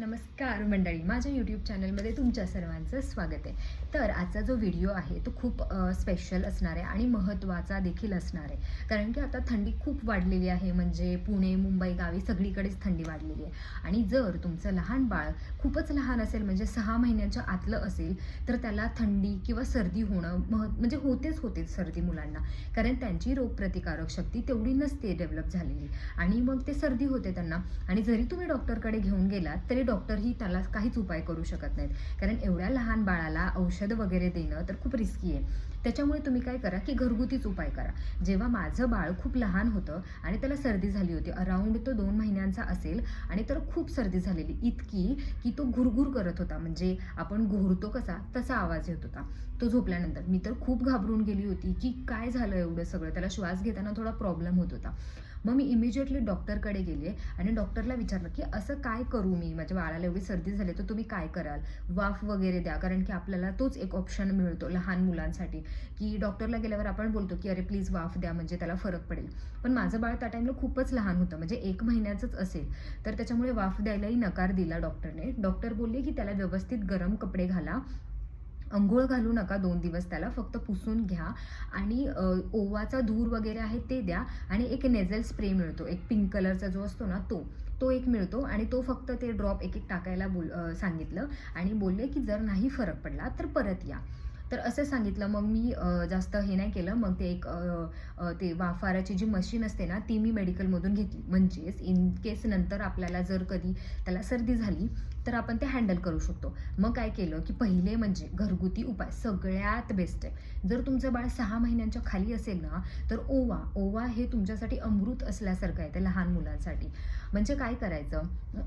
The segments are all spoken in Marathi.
नमस्कार मंडळी माझ्या यूट्यूब चॅनलमध्ये तुमच्या सर्वांचं स्वागत आहे. तर आजचा जो व्हिडिओ आहे तो खूप स्पेशल असणार आहे आणि महत्त्वाचा देखील असणार आहे. कारण की आता थंडी खूप वाढलेली आहे म्हणजे पुणे मुंबई गावी सगळीकडेच थंडी वाढलेली आहे. आणि जर तुमचं लहान बाळ खूपच लहान असेल म्हणजे सहा महिन्याच्या आतलं असेल तर त्याला थंडी किंवा सर्दी होणं मह म्हणजे होतेच होतेच सर्दी मुलांना. कारण त्यांची रोगप्रतिकारक शक्ती तेवढी नसते डेव्हलप झालेली. आणि मग ते सर्दी होते त्यांना. आणि जरी तुम्ही डॉक्टरकडे घेऊन गेलात तरी डॉक्टरही त्याला काहीच उपाय करू शकत नाहीत. कारण एवढ्या लहान बाळाला औषध वगैरे देणं तर खूप रिस्की आहे. त्याच्यामुळे तुम्ही काय करा की घरगुतीच उपाय करा. जेव्हा माझं बाळ खूप लहान होतं आणि त्याला सर्दी झाली होती अराऊंड तो दोन महिन्यांचा असेल आणि तर खूप सर्दी झालेली इतकी की तो घुरघुर करत होता. म्हणजे आपण घोरतो कसा तसा आवाज येत होता. तो झोपल्यानंतर मी तर खूप घाबरून गेली होती की काय झालं एवढं सगळं? त्याला श्वास घेताना थोडा प्रॉब्लेम होत होता. मग मी इमिजिएटली डॉक्टरकडे गेले आणि डॉक्टरला विचारलं की असं काय करू मी? माझ्या बाळाला एवढी सर्दी झाली तर तुम्ही काय कराल? वाफ वगैरे द्या कारण की आपल्याला तोच एक ऑप्शन मिळतो लहान मुलांसाठी की डॉक्टरला गेल्यावर आपण बोलतो की अरे प्लीज वाफ द्या म्हणजे त्याला फरक पडेल. पण माझं बाळ त्या टाईमला खूपच लहान होतं म्हणजे एक महिन्याचंच असेल. तर त्याच्यामुळे वाफ द्यायलाही नकार दिला डॉक्टरने डॉक्टर बोलले की त्याला व्यवस्थित गरम कपडे घाला अंघोळ घालू नका दोन दिवस त्याला फक्त पुसून घ्या. आणि ओवाचा धूर वगैरे आहे ते द्या. आणि एक नेझल स्प्रे मिळतो एक पिंक कलरचा जो असतो ना तो तो एक मिळतो. आणि तो फक्त ते ड्रॉप एक एक टाकायला बोल सांगितलं. आणि बोलले की जर नाही फरक पडला तर परत या. तर असं सांगितलं. मग मी जास्त हे नाही केलं. मग ते एक ते वाफाराची जी मशीन असते ना ती मी मेडिकलमधून घेतली. म्हणजेच इन केस नंतर आपल्याला जर कधी त्याला सर्दी झाली तर आपण ते हँडल करू शकतो. मग काय केलं की पहिले म्हणजे घरगुती उपाय सगळ्यात बेस्ट आहे. जर तुमचं बाळ सहा महिन्यांच्या खाली असेल ना तर ओवा ओवा हे तुमच्यासाठी अमृत असल्यासारखं आहे ते लहान मुलांसाठी. म्हणजे काय करायचं?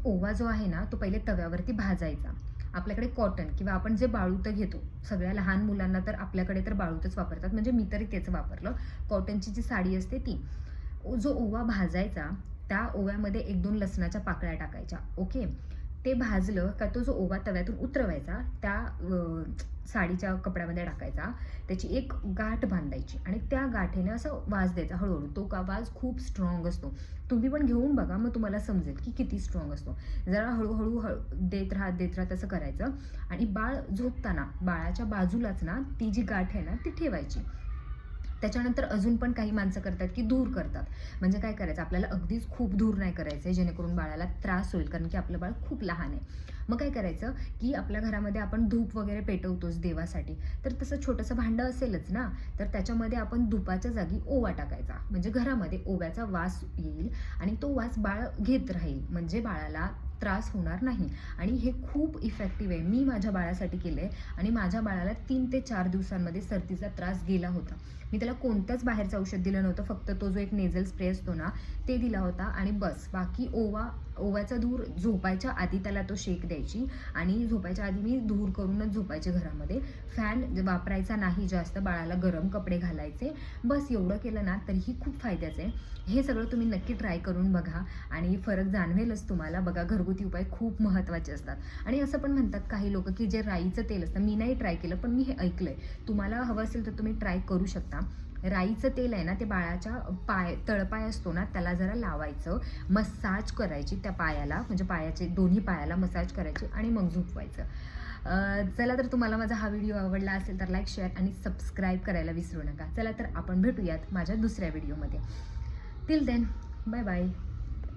ओवा जो आहे ना तो पहिले तव्यावरती भाजायचा. आपल्याकडे कॉटन किंवा आपण जे बाळूत घेतो सगळ्या लहान मुलांना तर आपल्याकडे तर बाळूतच वापरतात. म्हणजे मी तरी तेच वापरलं. कॉटनची जी साडी असते ती जो ओवा भाजायचा त्या ओव्यामध्ये एक दोन लसणाच्या पाकळ्या टाकायच्या. ओके ते भाजलं का तो जो ओवा तव्यातून उतरवायचा त्या साडीच्या कपड्यामध्ये टाकायचा त्याची एक गाठ बांधायची आणि त्या गाठीने असं वाज द्यायचा हळूहळू. तो का वाज खूप स्ट्रॉंग असतो. तुम्ही पण घेऊन बघा मग तुम्हाला समजेल की किती स्ट्रॉंग असतो. जरा हळूहळू हळू देत राहत देत राहत असं करायचं आणि बाळ झोपताना बाळाच्या बाजूलाच ना ती जी गाठ आहे ना ती ठेवायची. त्याच्यानंतर अजून पण काही माणसं करतात की दूर करतात. म्हणजे काय करायचं? आपल्याला अगदीच खूप दूर नाही करायचं आहे जेणेकरून बाळाला त्रास होईल कारण की आपलं बाळ खूप लहान आहे. मग काय करायचं की आपल्या घरामध्ये आपण धूप वगैरे पेटवतोच देवासाठी. तर तसं छोटंसं भांडं असेलच ना तर त्याच्यामध्ये आपण धुपाच्या जागी ओवा टाकायचा. म्हणजे घरामध्ये ओव्याचा वास येईल आणि तो वास बाळ घेत राहील. म्हणजे बाळाला त्रास होणार नाही. आणि हे खूप इफेक्टिव्ह आहे. मी माझ्या बाळासाठी केलं आहे आणि माझ्या बाळाला तीन ते चार दिवसांमध्ये सर्दीचा त्रास गेला होता. मी त्याला कोणतंच बाहेरचं औषध दिलं नव्हतं. फक्त तो जो एक नेझल स्प्रे असतो ना ते दिला होता. आणि बस बाकी ओवा ओव्याचा धूर झोपायच्या आधी त्याला तो शेक द्यायची. आणि झोपायच्या आधी मी धूर करूनच झोपायचे घरामध्ये. फॅन वापरायचा नाही जास्त बाळाला गरम कपडे घालायचे. बस एवढं केलं ना तरीही खूप फायद्याचं आहे. हे सगळं तुम्ही नक्की ट्राय करून बघा. आणि फरक जाणवेलच तुम्हाला. बघा घरगुती उपाय खूप महत्त्वाचे असतात. आणि असं पण म्हणतात काही लोक की जे राईचं तेल असतं मी नाही ट्राय केलं पण मी हे ऐकलं आहे तुम्हाला हवं असेल तर तुम्ही ट्राय करू शकता. राईचं तेल आहे ना ते बाळाच्या पाय तळपाय असतो ना त्याला जरा लावायचं. मसाज करायची त्या पायाला म्हणजे पायाचे दोन्ही पायाला मसाज करायची आणि मग झोपवायचं. चला तर तुम्हाला माझा हा व्हिडिओ आवडला असेल तर लाईक शेअर आणि सबस्क्राईब करायला विसरू नका. चला तर आपण भेटूयात माझ्या दुसऱ्या व्हिडिओमध्ये. Till then bye bye